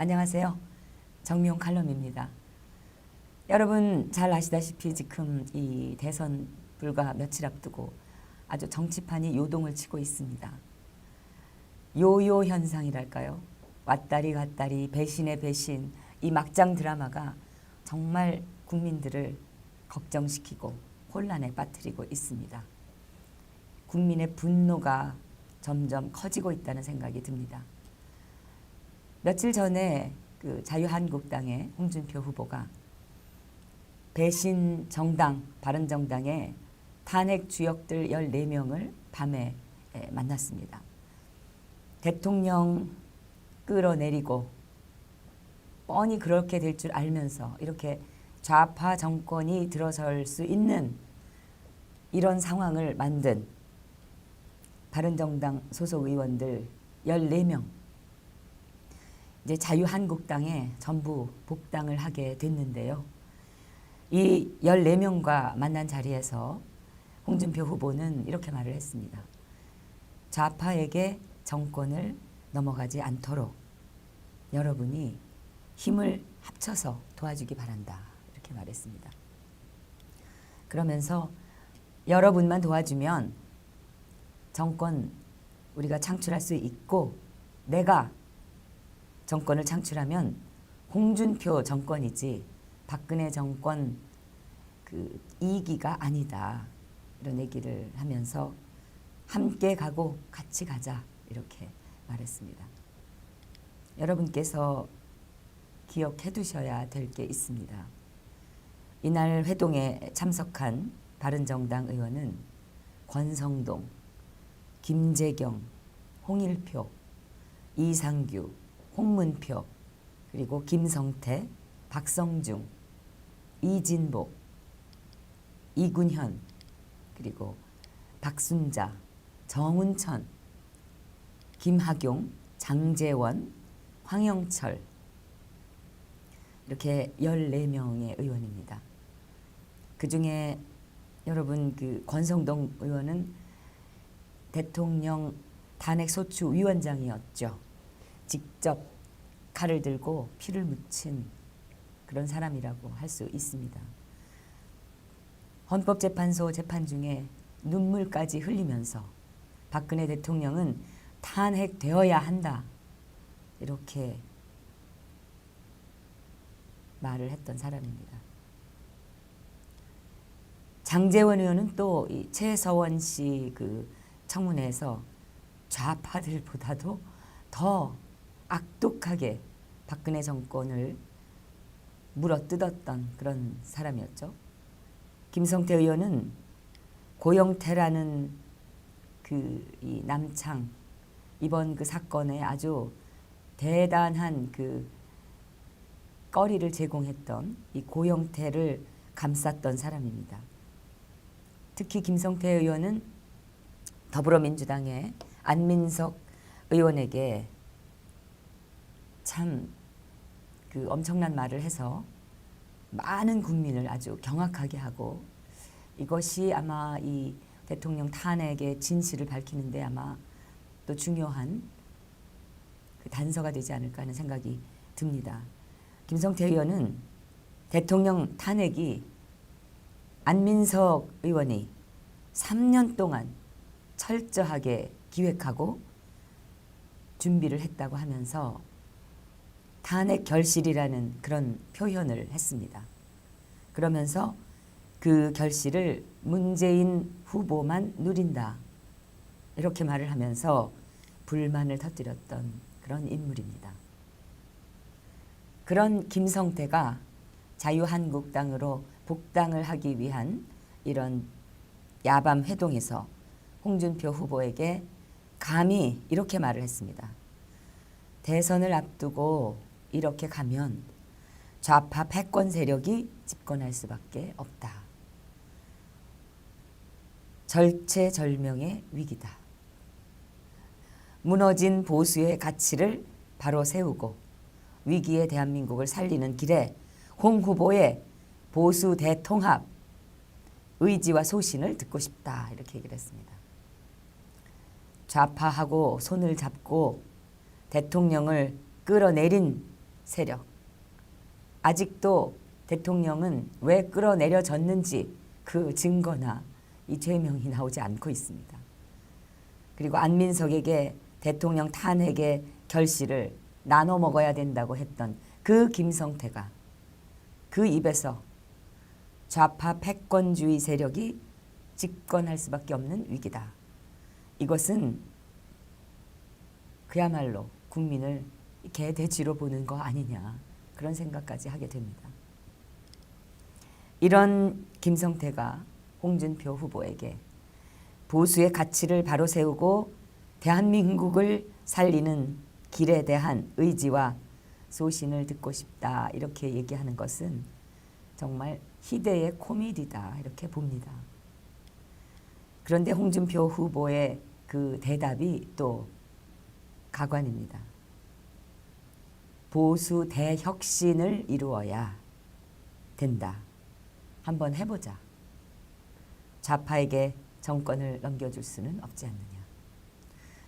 안녕하세요. 정미용 칼럼입니다. 여러분 잘 아시다시피 지금 이 대선 불과 며칠 앞두고 아주 정치판이 요동을 치고 있습니다. 요요 현상이랄까요? 왔다리 갔다리 배신의 배신 이 막장 드라마가 정말 국민들을 걱정시키고 혼란에 빠뜨리고 있습니다. 국민의 분노가 점점 커지고 있다는 생각이 듭니다. 며칠 전에 그 자유한국당의 홍준표 후보가 배신 정당 바른정당의 탄핵 주역들 14명을 밤에 에, 만났습니다. 대통령 끌어내리고 뻔히 그렇게 될 줄 알면서 이렇게 좌파 정권이 들어설 수 있는 이런 상황을 만든 바른정당 소속 의원들 14명 이제 자유한국당에 전부 복당을 하게 됐는데요. 이 14명과 만난 자리에서 홍준표 후보는 이렇게 말을 했습니다. 좌파에게 정권을 넘어가지 않도록 여러분이 힘을 합쳐서 도와주기 바란다. 이렇게 말했습니다. 그러면서 여러분만 도와주면 정권 우리가 창출할 수 있고 내가 정권을 창출하면 홍준표 정권이지 박근혜 정권 그 이기가 아니다 이런 얘기를 하면서 함께 가고 같이 가자 이렇게 말했습니다. 여러분께서 기억해 두셔야 될 게 있습니다. 이날 회동에 참석한 바른정당 의원은 권성동, 김재경, 홍일표, 이상규, 홍문표, 그리고 김성태, 박성중, 이진복, 이군현, 그리고 박순자, 정운천, 김학용, 장재원, 황영철 이렇게 14명의 의원입니다. 그 중에 여러분 그 권성동 의원은 대통령 탄핵 소추 위원장이었죠. 직접 칼을 들고 피를 묻힌 그런 사람이라고 할 수 있습니다. 헌법재판소 재판 중에 눈물까지 흘리면서 박근혜 대통령은 탄핵되어야 한다. 이렇게 말을 했던 사람입니다. 장재원 의원은 또이 최서원 씨 그 청문회에서 좌파들보다도 더 악독하게 박근혜 정권을 물어뜯었던 그런 사람이었죠. 김성태 의원은 고영태라는 그 이 남창 이번 그 사건에 아주 대단한 그 거리를 제공했던 이 고영태를 감쌌던 사람입니다. 특히 김성태 의원은 더불어민주당의 안민석 의원에게 참 그 엄청난 말을 해서 많은 국민을 아주 경악하게 하고 이것이 아마 이 대통령 탄핵의 진실을 밝히는데 아마 또 중요한 그 단서가 되지 않을까 하는 생각이 듭니다. 김성태 의원은 대통령 탄핵이 안민석 의원이 3년 동안 철저하게 기획하고 준비를 했다고 하면서 탄핵 결실이라는 그런 표현을 했습니다. 그러면서 그 결실을 문재인 후보만 누린다. 이렇게 말을 하면서 불만을 터뜨렸던 그런 인물입니다. 그런 김성태가 자유한국당으로 복당을 하기 위한 이런 야밤 회동에서 홍준표 후보에게 감히 이렇게 말을 했습니다. 대선을 앞두고 이렇게 가면 좌파 패권 세력이 집권할 수밖에 없다. 절체절명의 위기다. 무너진 보수의 가치를 바로 세우고 위기의 대한민국을 살리는 길에 홍 후보의 보수 대통합 의지와 소신을 듣고 싶다 이렇게 얘기를 했습니다. 좌파하고 손을 잡고 대통령을 끌어내린 세력. 아직도 대통령은 왜 끌어내려졌는지 그 증거나 이 죄명이 나오지 않고 있습니다. 그리고 안민석에게 대통령 탄핵의 결실을 나눠 먹어야 된다고 했던 그 김성태가 그 입에서 좌파 패권주의 세력이 집권할 수밖에 없는 위기다. 이것은 그야말로 국민을 개 돼지로 보는 거 아니냐 그런 생각까지 하게 됩니다. 이런 김성태가 홍준표 후보에게 보수의 가치를 바로 세우고 대한민국을 살리는 길에 대한 의지와 소신을 듣고 싶다 이렇게 얘기하는 것은 정말 희대의 코미디다 이렇게 봅니다. 그런데 홍준표 후보의 그 대답이 또 가관입니다. 보수 대혁신을 이루어야 된다. 한번 해보자. 좌파에게 정권을 넘겨줄 수는 없지 않느냐.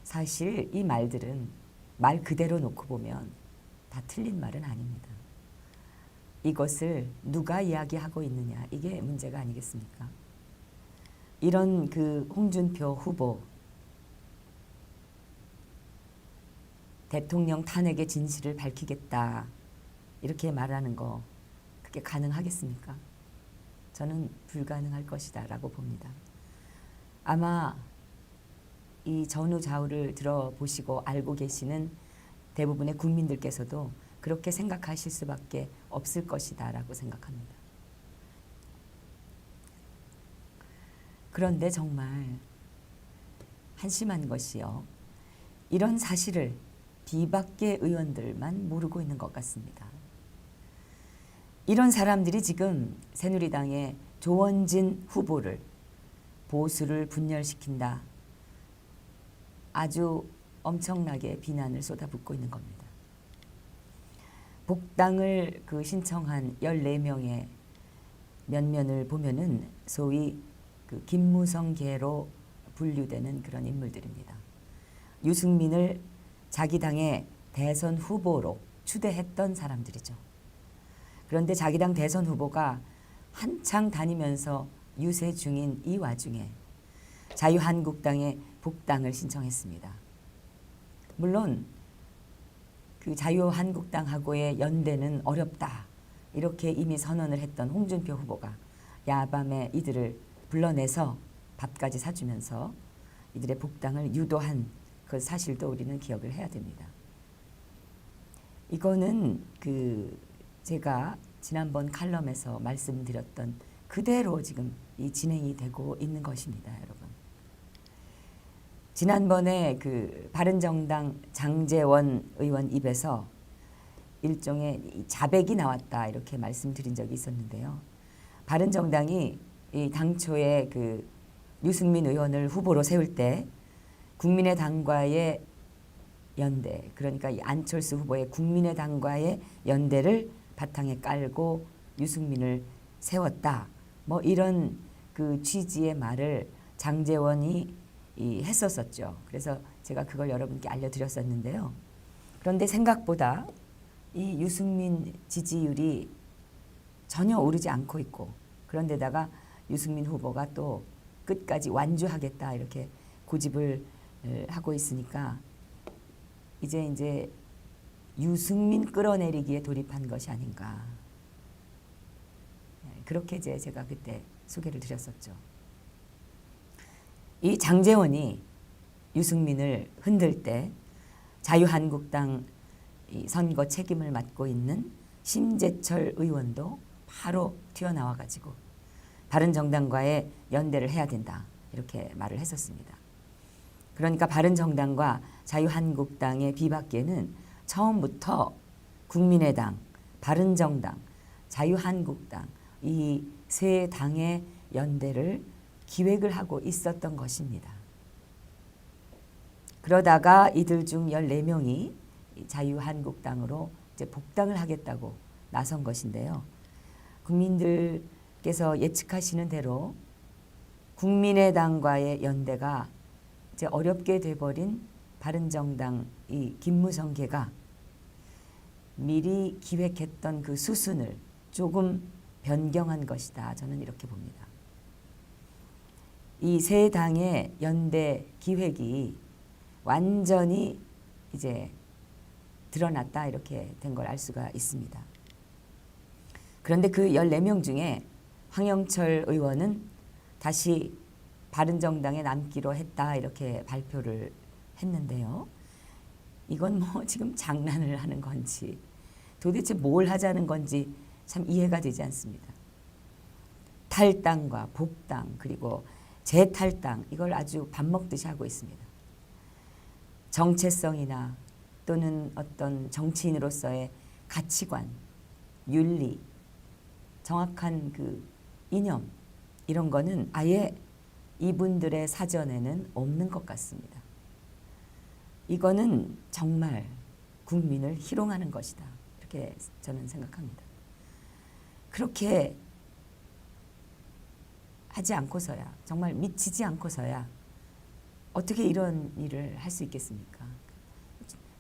사실 이 말들은 말 그대로 놓고 보면 다 틀린 말은 아닙니다. 이것을 누가 이야기하고 있느냐 이게 문제가 아니겠습니까? 이런 그 홍준표 후보 대통령 탄핵의 진실을 밝히겠다 이렇게 말하는 거 그게 가능하겠습니까? 저는 불가능할 것이다 라고 봅니다. 아마 이 전후 좌우를 들어보시고 알고 계시는 대부분의 국민들께서도 그렇게 생각하실 수밖에 없을 것이다 라고 생각합니다. 그런데 정말 한심한 것이요. 이런 사실을 뒤밖의 의원들만 모르고 있는 것 같습니다. 이런 사람들이 지금 새누리당의 조원진 후보를 보수를 분열시킨다. 아주 엄청나게 비난을 쏟아붓고 있는 겁니다. 복당을 그 신청한 14명의 면면을 보면은 소위 그 김무성계로 분류되는 그런 인물들입니다. 유승민을 자기 당의 대선 후보로 추대했던 사람들이죠. 그런데 자기 당 대선 후보가 한창 다니면서 유세 중인 이 와중에 자유한국당에 복당을 신청했습니다. 물론 그 자유한국당하고의 연대는 어렵다. 이렇게 이미 선언을 했던 홍준표 후보가 야밤에 이들을 불러내서 밥까지 사주면서 이들의 복당을 유도한 그 사실도 우리는 기억을 해야 됩니다. 이거는 그 제가 지난번 칼럼에서 말씀드렸던 그대로 지금 이 진행이 되고 있는 것입니다, 여러분. 지난번에 그 바른정당 장재원 의원 입에서 일종의 이 자백이 나왔다 이렇게 말씀드린 적이 있었는데요. 바른정당이 이 당초에 그 유승민 의원을 후보로 세울 때 국민의당과의 연대 그러니까 이 안철수 후보의 국민의당과의 연대를 바탕에 깔고 유승민을 세웠다. 뭐 이런 그 취지의 말을 장재원이 이 했었었죠. 그래서 제가 그걸 여러분께 알려드렸었는데요. 그런데 생각보다 이 유승민 지지율이 전혀 오르지 않고 있고 그런데다가 유승민 후보가 또 끝까지 완주하겠다 이렇게 고집을 에, 하고 있으니까 이제 이제 유승민 끌어내리기에 돌입한 것이 아닌가 예, 그렇게 이제 제가 그때 소개를 드렸었죠. 이 장재원이 유승민을 흔들 때 자유한국당 이 선거 책임을 맡고 있는 심재철 의원도 바로 튀어나와 가지고 바른정당과의 연대를 해야 된다 이렇게 말을 했었습니다. 그러니까 바른정당과 자유한국당의 비박계는 처음부터 국민의당, 바른정당, 자유한국당 이 세 당의 연대를 기획을 하고 있었던 것입니다. 그러다가 이들 중 14명이 자유한국당으로 이제 복당을 하겠다고 나선 것인데요. 국민들께서 예측하시는 대로 국민의당과의 연대가 이제 어렵게 돼버린 바른정당 이 김무성계가 미리 기획했던 그 수순을 조금 변경한 것이다. 저는 이렇게 봅니다. 이 세 당의 연대 기획이 완전히 이제 드러났다 이렇게 된 걸 알 수가 있습니다. 그런데 그 14명 중에 황영철 의원은 다시 바른정당에 남기로 했다 이렇게 발표를 했는데요. 이건 뭐 지금 장난을 하는 건지 도대체 뭘 하자는 건지 참 이해가 되지 않습니다. 탈당과 복당 그리고 재탈당 이걸 아주 밥 먹듯이 하고 있습니다. 정체성이나 또는 어떤 정치인으로서의 가치관, 윤리, 정확한 그 이념 이런 거는 아예 이분들의 사전에는 없는 것 같습니다. 이거는 정말 국민을 희롱하는 것이다. 이렇게 저는 생각합니다. 그렇게 하지 않고서야 정말 미치지 않고서야 어떻게 이런 일을 할 수 있겠습니까?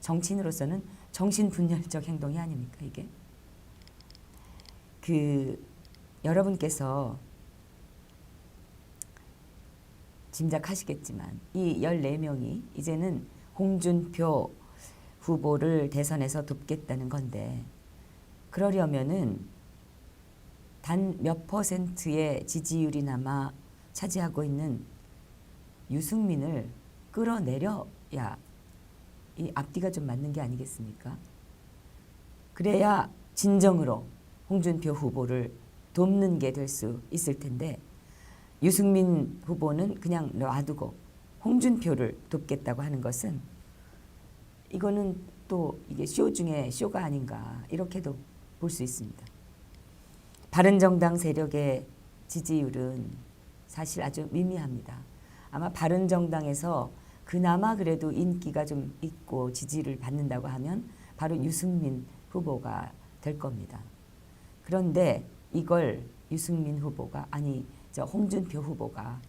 정치인으로서는 정신분열적 행동이 아닙니까 이게? 그 여러분께서 짐작하시겠지만 이 14명이 이제는 홍준표 후보를 대선에서 돕겠다는 건데 그러려면은 단 몇 퍼센트의 지지율이나마 차지하고 있는 유승민을 끌어내려야 이 앞뒤가 좀 맞는 게 아니겠습니까? 그래야 진정으로 홍준표 후보를 돕는 게 될 수 있을 텐데 유승민 후보는 그냥 놔두고 홍준표를 돕겠다고 하는 것은 이거는 또 이게 쇼 중에 쇼가 아닌가 이렇게도 볼 수 있습니다. 바른정당 세력의 지지율은 사실 아주 미미합니다. 아마 바른정당에서 그나마 그래도 인기가 좀 있고 지지를 받는다고 하면 바로 유승민 후보가 될 겁니다. 그런데 이걸 유승민 후보가 아니 저 홍준표 후보가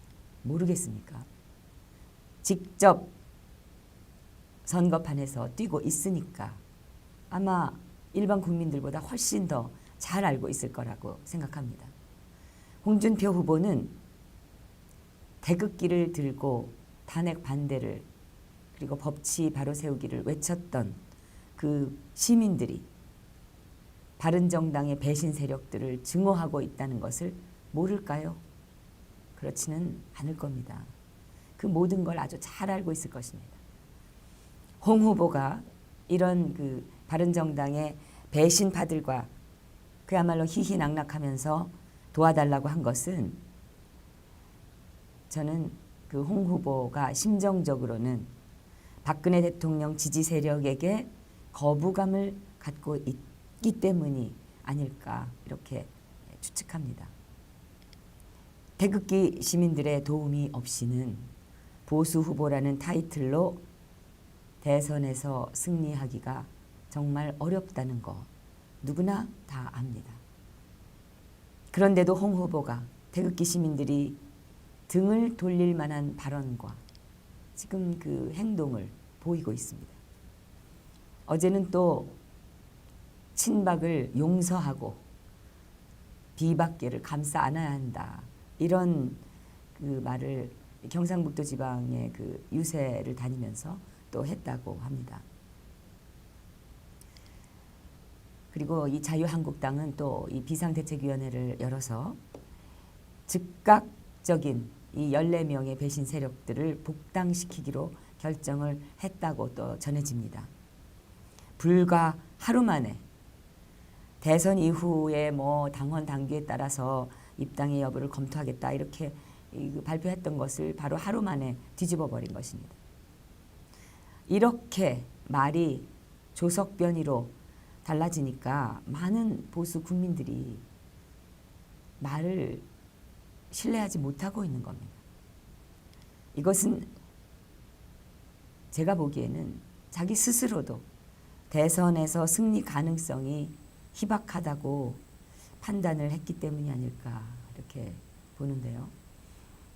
모르겠습니까? 직접 선거판에서 뛰고 있으니까 아마 일반 국민들보다 훨씬 더 잘 알고 있을 거라고 생각합니다. 홍준표 후보는 태극기를 들고 탄핵 반대를 그리고 법치 바로 세우기를 외쳤던 그 시민들이 바른정당의 배신 세력들을 증오하고 있다는 것을 모를까요? 그렇지는 않을 겁니다. 그 모든 걸 아주 잘 알고 있을 것입니다. 홍 후보가 이런 그 바른정당의 배신파들과 그야말로 희희낙낙하면서 도와달라고 한 것은 저는 그 홍 후보가 심정적으로는 박근혜 대통령 지지 세력에게 거부감을 갖고 있기 때문이 아닐까 이렇게 추측합니다. 태극기 시민들의 도움이 없이는 보수 후보라는 타이틀로 대선에서 승리하기가 정말 어렵다는 거 누구나 다 압니다. 그런데도 홍 후보가 태극기 시민들이 등을 돌릴 만한 발언과 지금 그 행동을 보이고 있습니다. 어제는 또 친박을 용서하고 비박계를 감싸 안아야 한다. 이런 그 말을 경상북도 지방의 그 유세를 다니면서 또 했다고 합니다. 그리고 이 자유한국당은 또 이 비상대책위원회를 열어서 즉각적인 이 14명의 배신 세력들을 복당시키기로 결정을 했다고 또 전해집니다. 불과 하루 만에 대선 이후에 뭐 당원 당규에 따라서 입당의 여부를 검토하겠다 이렇게 발표했던 것을 바로 하루 만에 뒤집어 버린 것입니다. 이렇게 말이 조석변이로 달라지니까 많은 보수 국민들이 말을 신뢰하지 못하고 있는 겁니다. 이것은 제가 보기에는 자기 스스로도 대선에서 승리 가능성이 희박하다고 판단을 했기 때문이 아닐까 이렇게 보는데요.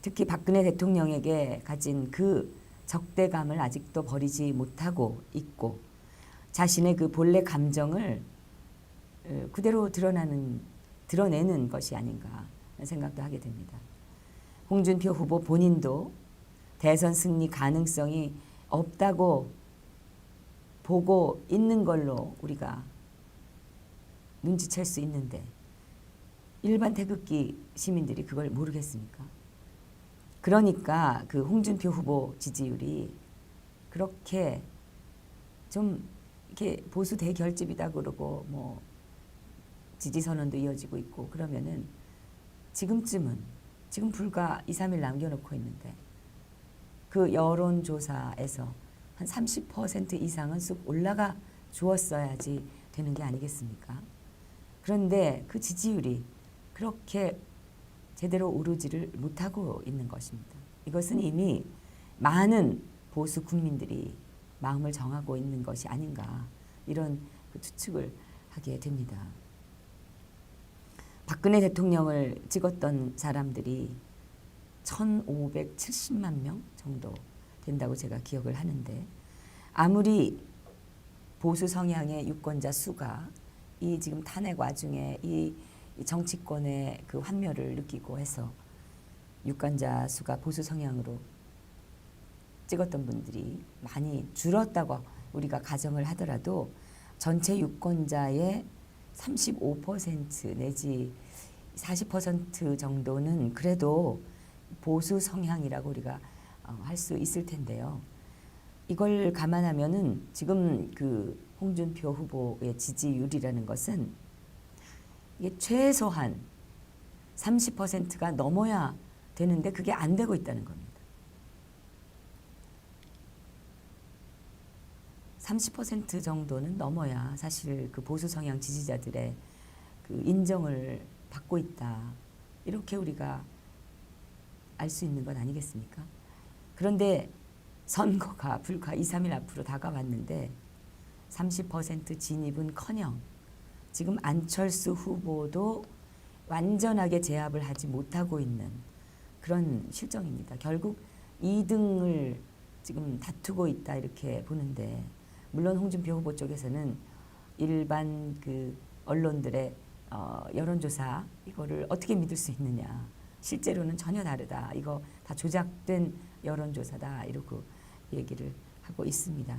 특히 박근혜 대통령에게 가진 그 적대감을 아직도 버리지 못하고 있고 자신의 그 본래 감정을 어, 그대로 드러나는 드러내는 것이 아닌가 생각도 하게 됩니다. 홍준표 후보 본인도 대선 승리 가능성이 없다고 보고 있는 걸로 우리가 눈치챌 수 있는데 일반 태극기 시민들이 그걸 모르겠습니까? 그러니까 그 홍준표 후보 지지율이 그렇게 좀 이렇게 보수 대결집이다 그러고 뭐 지지 선언도 이어지고 있고 그러면은 지금쯤은 지금 불과 2, 3일 남겨놓고 있는데 그 여론조사에서 한 30% 이상은 쑥 올라가 주었어야지 되는 게 아니겠습니까? 그런데 그 지지율이 그렇게 제대로 오르지를 못하고 있는 것입니다. 이것은 이미 많은 보수 국민들이 마음을 정하고 있는 것이 아닌가 이런 그 추측을 하게 됩니다. 박근혜 대통령을 찍었던 사람들이 1,570만 명 정도 된다고 제가 기억을 하는데 아무리 보수 성향의 유권자 수가 이 지금 탄핵 와중에 이 정치권의 그 환멸을 느끼고 해서 유권자 수가 보수 성향으로 찍었던 분들이 많이 줄었다고 우리가 가정을 하더라도 전체 유권자의 35% 내지 40% 정도는 그래도 보수 성향이라고 우리가 어, 할수 있을 텐데요. 이걸 감안하면은 지금 그 홍준표 후보의 지지율이라는 것은 이게 최소한 30%가 넘어야 되는데 그게 안 되고 있다는 겁니다. 30% 정도는 넘어야 사실 그 보수 성향 지지자들의 그 인정을 받고 있다. 이렇게 우리가 알 수 있는 건 아니겠습니까? 그런데 선거가 불과 2, 3일 앞으로 다가왔는데 30% 진입은 커녕 지금 안철수 후보도 완전하게 제압을 하지 못하고 있는 그런 실정입니다. 결국 2등을 지금 다투고 있다 이렇게 보는데 물론 홍준표 후보 쪽에서는 일반 그 언론들의 어, 여론조사 이거를 어떻게 믿을 수 있느냐 실제로는 전혀 다르다 이거 다 조작된 여론조사다 이러고 얘기를 하고 있습니다.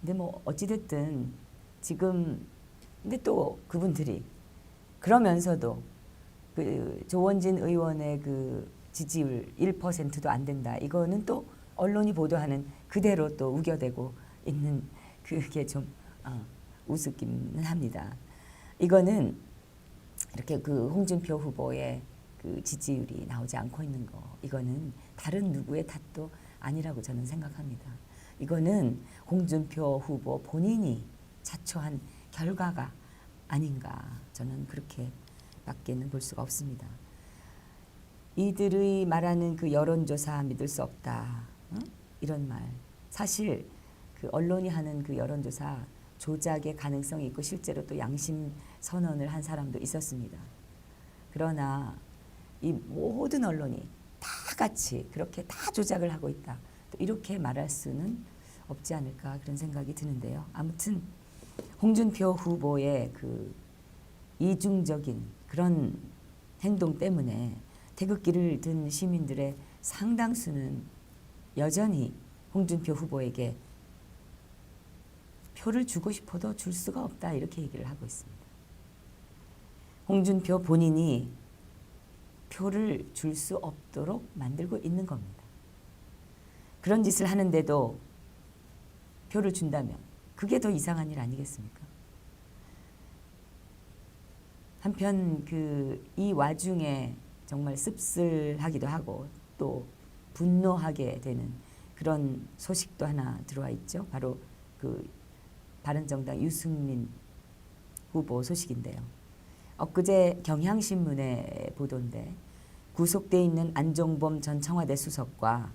근데 뭐 어찌됐든 지금 근데 또 그분들이 그러면서도 그 조원진 의원의 그 지지율 1%도 안 된다. 이거는 또 언론이 보도하는 그대로 또 우겨대고 있는 그게 좀 어, 우습기는 합니다. 이거는 이렇게 그 홍준표 후보의 그 지지율이 나오지 않고 있는 거 이거는 다른 누구의 탓도 아니라고 저는 생각합니다. 이거는 홍준표 후보 본인이 자초한 결과가 아닌가 저는 그렇게 밖에는 볼 수가 없습니다. 이들의 말하는 그 여론조사 믿을 수 없다 응? 이런 말 사실 그 언론이 하는 그 여론조사 조작의 가능성이 있고 실제로 또 양심 선언을 한 사람도 있었습니다. 그러나 이 모든 언론이 다 같이 그렇게 다 조작을 하고 있다. 또 이렇게 말할 수는 없지 않을까 그런 생각이 드는데요. 아무튼 홍준표 후보의 그 이중적인 그런 행동 때문에 태극기를 든 시민들의 상당수는 여전히 홍준표 후보에게 표를 주고 싶어도 줄 수가 없다 이렇게 얘기를 하고 있습니다. 홍준표 본인이 표를 줄 수 없도록 만들고 있는 겁니다. 그런 짓을 하는데도 표를 준다면 그게 더 이상한 일 아니겠습니까? 한편 그 이 와중에 정말 씁쓸하기도 하고 또 분노하게 되는 그런 소식도 하나 들어와 있죠. 바로 그 바른정당 유승민 후보 소식인데요. 엊그제 경향신문의 보도인데 구속돼 있는 안종범 전 청와대 수석과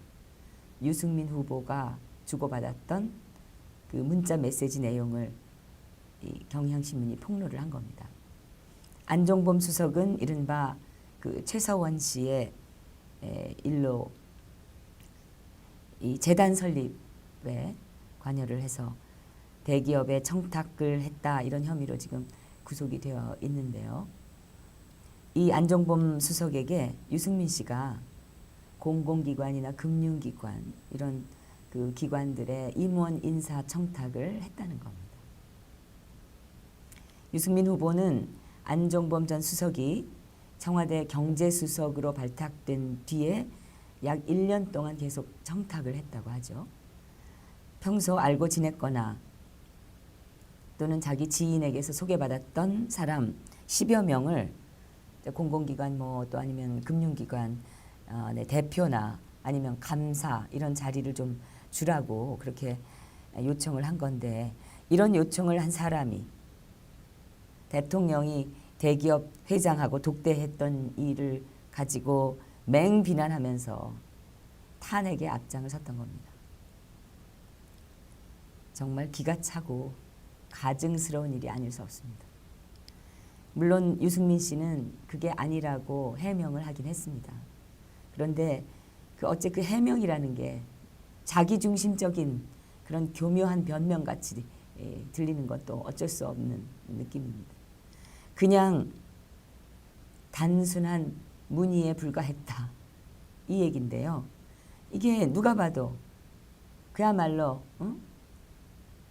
유승민 후보가 주고받았던 그 문자 메시지 내용을 이 경향신문이 폭로를 한 겁니다. 안종범 수석은 이른바 그 최서원 씨의 에, 일로 이 재단 설립에 관여를 해서 대기업에 청탁을 했다 이런 혐의로 지금 구속이 되어 있는데요. 이 안종범 수석에게 유승민 씨가 공공기관이나 금융기관 이런 그 기관들의 임원 인사 청탁을 했다는 겁니다. 유승민 후보는 안종범 전 수석이 청와대 경제수석으로 발탁된 뒤에 약 1년 동안 계속 청탁을 했다고 하죠. 평소 알고 지냈거나 또는 자기 지인에게서 소개받았던 사람 10여 명을 공공기관 뭐 또 아니면 금융기관 어, 네, 대표나 아니면 감사 이런 자리를 좀 주라고 그렇게 요청을 한 건데 이런 요청을 한 사람이 대통령이 대기업 회장하고 독대했던 일을 가지고 맹 비난하면서 탄핵에 앞장을 섰던 겁니다. 정말 기가 차고 가증스러운 일이 아닐 수 없습니다. 물론 유승민 씨는 그게 아니라고 해명을 하긴 했습니다. 그런데 그 어째 그 해명이라는 게 자기 중심적인 그런 교묘한 변명 같이 예, 들리는 것도 어쩔 수 없는 느낌입니다. 그냥 단순한 문의에 불과했다 이 얘긴데요. 이게 누가 봐도 그야말로 어?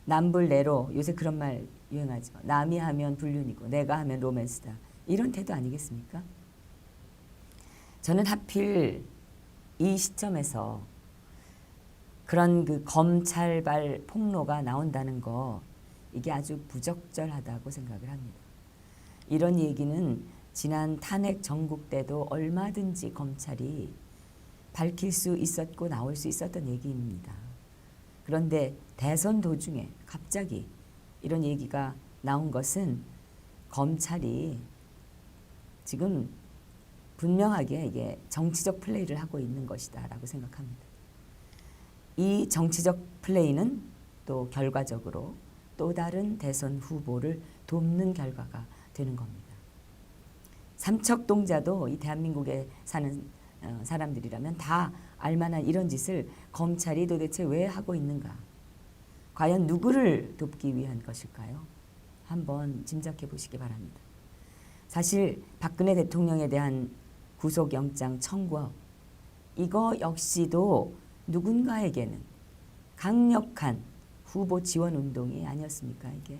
남불내로 요새 그런 말 유행하죠. 남이 하면 불륜이고 내가 하면 로맨스다. 이런 태도 아니겠습니까? 저는 하필 이 시점에서 그런 그 검찰발 폭로가 나온다는 거 이게 아주 부적절하다고 생각을 합니다. 이런 얘기는 지난 탄핵 전국 때도 얼마든지 검찰이 밝힐 수 있었고 나올 수 있었던 얘기입니다. 그런데 대선 도중에 갑자기 이런 얘기가 나온 것은 검찰이 지금 분명하게 이게 정치적 플레이를 하고 있는 것이다라고 생각합니다. 이 정치적 플레이는 또 결과적으로 또 다른 대선 후보를 돕는 결과가 되는 겁니다. 삼척동자도 이 대한민국에 사는 어, 사람들이라면 다 알만한 이런 짓을 검찰이 도대체 왜 하고 있는가? 과연 누구를 돕기 위한 것일까요? 한번 짐작해 보시기 바랍니다. 사실 박근혜 대통령에 대한 구속영장 청구 이거 역시도 누군가에게는 강력한 후보 지원 운동이 아니었습니까 이게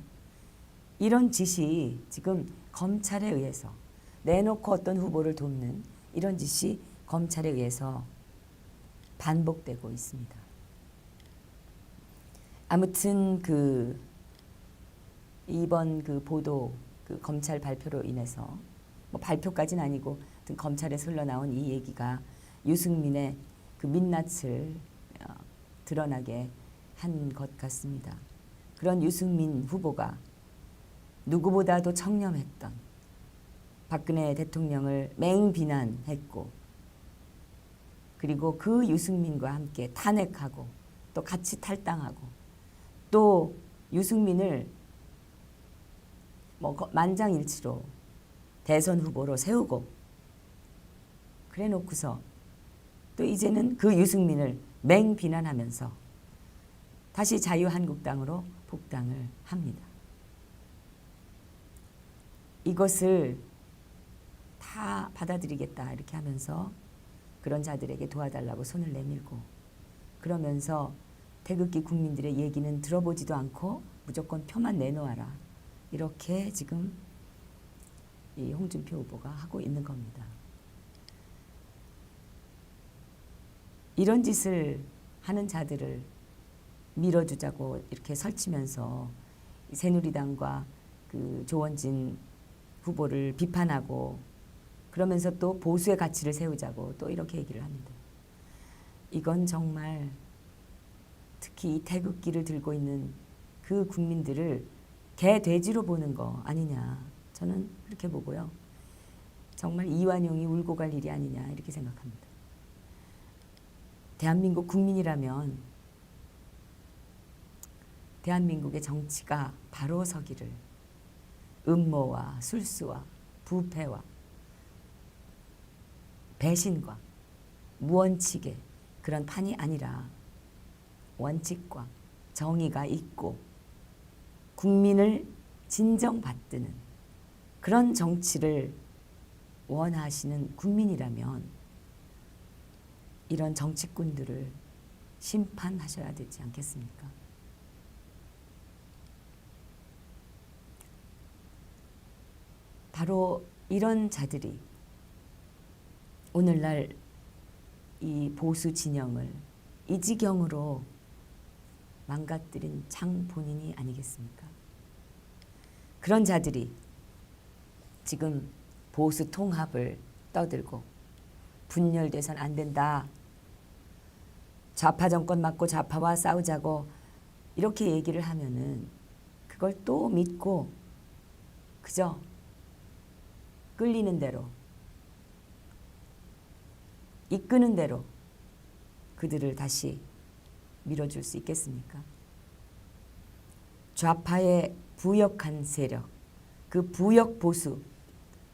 이런 짓이 지금 검찰에 의해서 내놓고 어떤 후보를 돕는 이런 짓이 검찰에 의해서 반복되고 있습니다. 아무튼 그 이번 그 보도 그 검찰 발표로 인해서 뭐 발표까지는 아니고 검찰에서 흘러나온 이 얘기가 유승민의 그 민낯을 어, 드러나게 한 것 같습니다. 그런 유승민 후보가 누구보다도 청렴했던 박근혜 대통령을 맹비난했고 그리고 그 유승민과 함께 탄핵하고 또 같이 탈당하고 또 유승민을 뭐 만장일치로 대선 후보로 세우고 그래 놓고서 또 이제는 그 유승민을 맹 비난하면서 다시 자유한국당으로 복당을 합니다. 이것을 다 받아들이겠다 이렇게 하면서 그런 자들에게 도와달라고 손을 내밀고 그러면서 태극기 국민들의 얘기는 들어보지도 않고 무조건 표만 내놓아라 이렇게 지금 이 홍준표 후보가 하고 있는 겁니다. 이런 짓을 하는 자들을 밀어주자고 이렇게 설치면서 새누리당과 그 조원진 후보를 비판하고 그러면서 또 보수의 가치를 세우자고 또 이렇게 얘기를 합니다. 이건 정말 특히 이 태극기를 들고 있는 그 국민들을 개 돼지로 보는 거 아니냐 저는 그렇게 보고요. 정말 이완용이 울고 갈 일이 아니냐 이렇게 생각합니다. 대한민국 국민이라면 대한민국의 정치가 바로 서기를 음모와 술수와 부패와 배신과 무원칙의 그런 판이 아니라 원칙과 정의가 있고 국민을 진정 받드는 그런 정치를 원하시는 국민이라면 이런 정치꾼들을 심판하셔야 되지 않겠습니까? 바로 이런 자들이 오늘날 이 보수 진영을 이 지경으로 망가뜨린 장 본인이 아니겠습니까? 그런 자들이 지금 보수 통합을 떠들고 분열돼선 안 된다. 좌파 정권 맞고 좌파와 싸우자고 이렇게 얘기를 하면은 그걸 또 믿고 그저 끌리는 대로 이끄는 대로 그들을 다시 밀어줄 수 있겠습니까? 좌파의 부역한 세력, 그 부역 보수,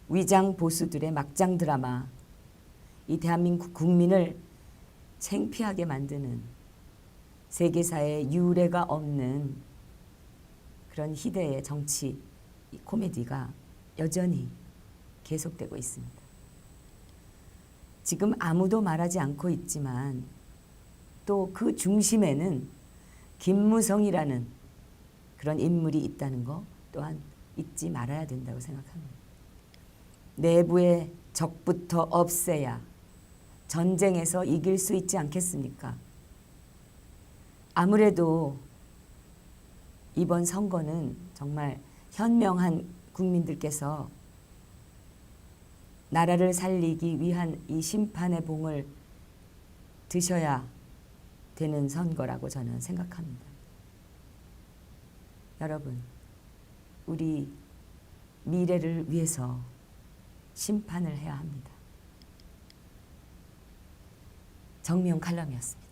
위장 보수들의 막장 드라마, 이 대한민국 국민을 창피하게 만드는 세계사에 유례가 없는 그런 희대의 정치 이 코미디가 여전히 계속되고 있습니다. 지금 아무도 말하지 않고 있지만 또 그 중심에는 김무성이라는 그런 인물이 있다는 거 또한 잊지 말아야 된다고 생각합니다. 내부의 적부터 없애야 전쟁에서 이길 수 있지 않겠습니까? 아무래도 이번 선거는 정말 현명한 국민들께서 나라를 살리기 위한 이 심판의 봉을 드셔야 되는 선거라고 저는 생각합니다. 여러분, 우리 미래를 위해서 심판을 해야 합니다. 정미용 칼럼이었습니다.